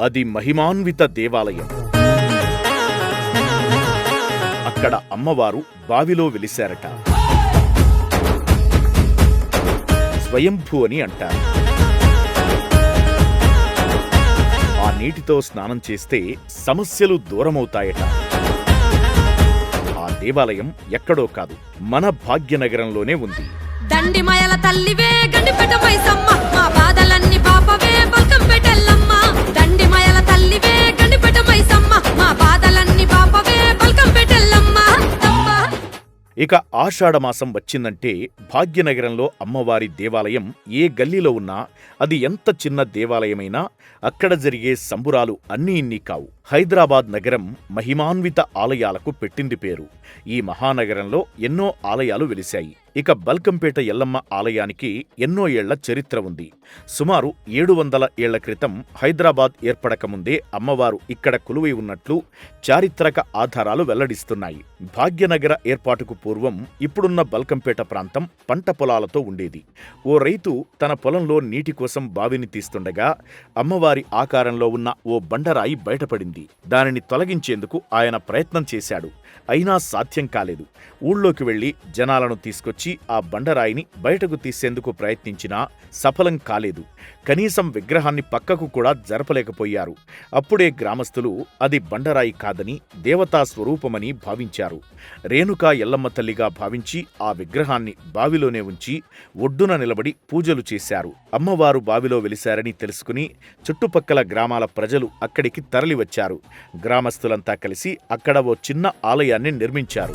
అది మహిమాన్విత దేవాలయం. అక్కడ అమ్మవారు బావిలో వెలిశారట. స్వయంభూ అని అంటారు. ఆ నీటితో స్నానం చేస్తే సమస్యలు దూరమవుతాయట. ఆ దేవాలయం ఎక్కడో కాదు మన భాగ్యనగరంలోనే ఉంది. దండిమయల తల్లివే గండిపెట్ట సమ్మ ఇక ఆషాఢమాసం వచ్చిందంటే భాగ్యనగరంలో అమ్మవారి దేవాలయం ఏ గల్లీలో ఉన్నా అది ఎంత చిన్న దేవాలయమైనా అక్కడ జరిగే సంబురాలు అన్నీ ఇన్ని కావు. హైదరాబాద్ నగరం మహిమాన్విత ఆలయాలకు పెట్టింది పేరు. ఈ మహానగరంలో ఎన్నో ఆలయాలు వెలిశాయి. ఇక బల్కంపేట ఎల్లమ్మ ఆలయానికి ఎన్నో ఏళ్ళ చరిత్ర ఉంది. సుమారు ఏడు వందల ఏళ్ళ క్రితం హైదరాబాద్ ఏర్పడకముందే అమ్మవారు ఇక్కడ కొలువై ఉన్నట్లు చారిత్రక ఆధారాలు వెల్లడిస్తున్నాయి. భాగ్యనగర ఏర్పాటుకు పూర్వం ఇప్పుడున్న బల్కంపేట ప్రాంతం పంట పొలాలతో ఉండేది. ఓ రైతు తన పొలంలో నీటి కోసం బావిని తీస్తుండగా అమ్మవారి ఆకారంలో ఉన్న ఓ బండరాయి బయటపడింది. దానిని తొలగించేందుకు ఆయన ప్రయత్నం చేశాడు. అయినా సాధ్యం కాలేదు. ఊళ్ళోకి వెళ్ళి జనాలను తీసుకొచ్చి ఆ బండరాయిని బయటకు తీసేందుకు ప్రయత్నించినా సఫలం కాలేదు. కనీసం విగ్రహాన్ని పక్కకు కూడా జరపలేకపోయారు. అప్పుడే గ్రామస్తులు అది బండరాయి కాదని దేవతా స్వరూపమని భావించారు. రేణుకా ఎల్లమ్మ తల్లిగా భావించి ఆ విగ్రహాన్ని బావిలోనే ఉంచి ఒడ్డున నిలబడి పూజలు చేశారు. అమ్మవారు బావిలో వెలిశారని తెలుసుకుని చుట్టుపక్కల గ్రామాల ప్రజలు అక్కడికి తరలివచ్చారు. గ్రామస్తులంతా కలిసి అక్కడ ఓ చిన్న ఆలయాన్ని నిర్మించారు.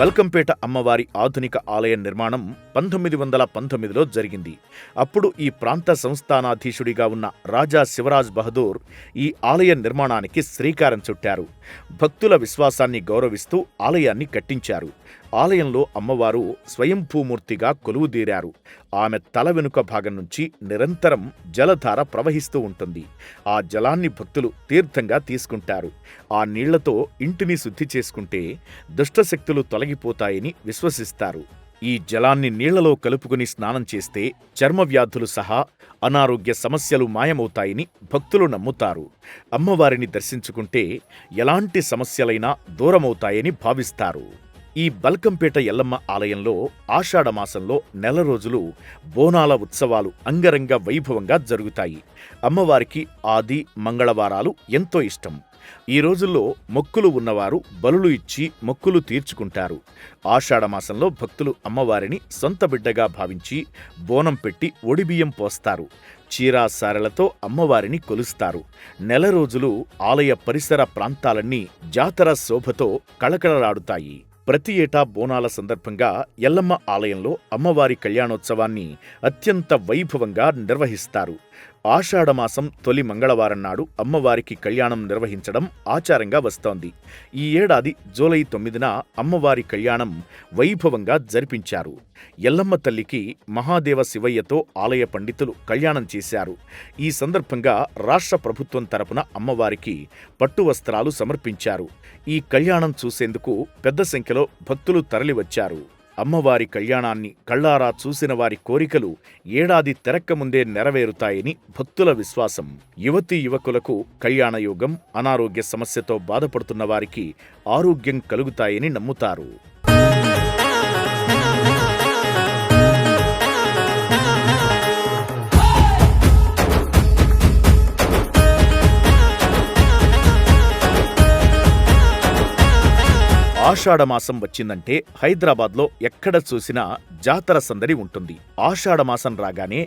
బల్కంపేట అమ్మవారి ఆధునిక ఆలయ నిర్మాణం పంతొమ్మిది వందల పంతొమ్మిదిలో జరిగింది. అప్పుడు ఈ ప్రాంత సంస్థానాధీశుడిగా ఉన్న రాజా శివరాజ్ బహదూర్ ఈ ఆలయ నిర్మాణానికి శ్రీకారం చుట్టారు. భక్తుల విశ్వాసాన్ని గౌరవిస్తూ ఆలయాన్ని కట్టించారు. ఆలయంలో అమ్మవారు స్వయంభూమూర్తిగా కొలువుదీరారు. ఆమె తల వెనుక భాగం నుంచి నిరంతరం జలధార ప్రవహిస్తూ ఉంటుంది. ఆ జలాన్ని భక్తులు తీర్థంగా తీసుకుంటారు. ఆ నీళ్ళతో ఇంటిని శుద్ధి చేసుకుంటే దుష్టశక్తులు తొలగిపోతాయని విశ్వసిస్తారు. ఈ జలాన్ని నీళ్ళలో కలుపుకుని స్నానం చేస్తే చర్మవ్యాధులు సహా అనారోగ్య సమస్యలు మాయమవుతాయని భక్తులు నమ్ముతారు. అమ్మవారిని దర్శించుకుంటే ఎలాంటి సమస్యలైనా దూరమవుతాయని భావిస్తారు. ఈ బల్కంపేట ఎల్లమ్మ ఆలయంలో ఆషాఢమాసంలో నెల రోజులు బోనాల ఉత్సవాలు అంగరంగ వైభవంగా జరుగుతాయి. అమ్మవారికి ఆది మంగళవారాలు ఎంతో ఇష్టం. ఈ రోజుల్లో మొక్కులు ఉన్నవారు బలులు ఇచ్చి మొక్కులు తీర్చుకుంటారు. ఆషాఢమాసంలో భక్తులు అమ్మవారిని సొంత బిడ్డగా భావించి బోనం పెట్టి ఒడిబియ్యం పోస్తారు. చీరా సారెలతో అమ్మవారిని కొలుస్తారు. నెల రోజులు ఆలయ పరిసర ప్రాంతాలన్నీ జాతర శోభతో కళకళలాడుతాయి. ప్రతి ఏటా బోనాల సందర్భంగా ఎల్లమ్మ ఆలయంలో అమ్మవారి కళ్యాణోత్సవాన్ని అత్యంత వైభవంగా నిర్వహిస్తారు. ఆషాఢమాసం తొలి మంగళవారం నాడు అమ్మవారికి కళ్యాణం నిర్వహించడం ఆచారంగా వస్తోంది. ఈ ఏడాది జూలై తొమ్మిదిన అమ్మవారి కళ్యాణం వైభవంగా జరిపించారు. ఎల్లమ్మ తల్లికి మహాదేవ శివయ్యతో ఆలయ పండితులు కళ్యాణం చేశారు. ఈ సందర్భంగా రాష్ట్ర ప్రభుత్వం తరపున అమ్మవారికి పట్టు వస్త్రాలు సమర్పించారు. ఈ కళ్యాణం చూసేందుకు పెద్ద సంఖ్యలో భక్తులు తరలివచ్చారు. అమ్మవారి కళ్యాణాన్ని కళ్ళారా చూసిన వారి కోరికలు ఏడాది తెరక్కముందే నెరవేరుతాయని భక్తుల విశ్వాసం. యువతీ యువకులకు కళ్యాణయోగం అనారోగ్య సమస్యతో బాధపడుతున్న వారికి ఆరోగ్యం కలుగుతాయని నమ్ముతారు. ఆషాఢమాసం వచ్చిందంటే హైదరాబాద్లో ఎక్కడ చూసినా జాతర సందడి ఉంటుంది. ఆషాఢమాసం రాగానే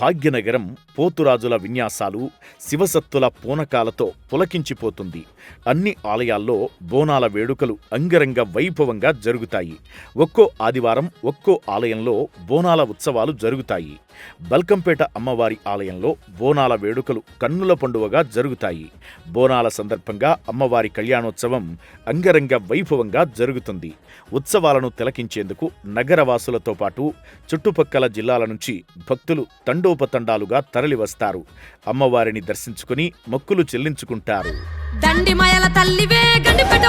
భాగ్యనగరం పోతురాజుల విన్యాసాలు శివసత్తుల పూనకాలతో పులకించిపోతుంది. అన్ని ఆలయాల్లో బోనాల వేడుకలు అంగరంగ వైభవంగా జరుగుతాయి. ఒక్కో ఆదివారం ఒక్కో ఆలయంలో బోనాల ఉత్సవాలు జరుగుతాయి. బల్కంపేట అమ్మవారి ఆలయంలో బోనాల వేడుకలు కన్నుల పండువగా జరుగుతాయి. బోనాల సందర్భంగా అమ్మవారి కళ్యాణోత్సవం అంగరంగ వైభవంగా కూడా జరుగుతుంది. ఉత్సవాలను తిలకించేందుకు నగరవాసులతో పాటు చుట్టుపక్కల జిల్లాల నుంచి భక్తులు తండోపతండాలుగా తరలివస్తారు. అమ్మవారిని దర్శించుకుని మొక్కులు చెల్లించుకుంటారు. దండిమయల తల్లివే గండిపేట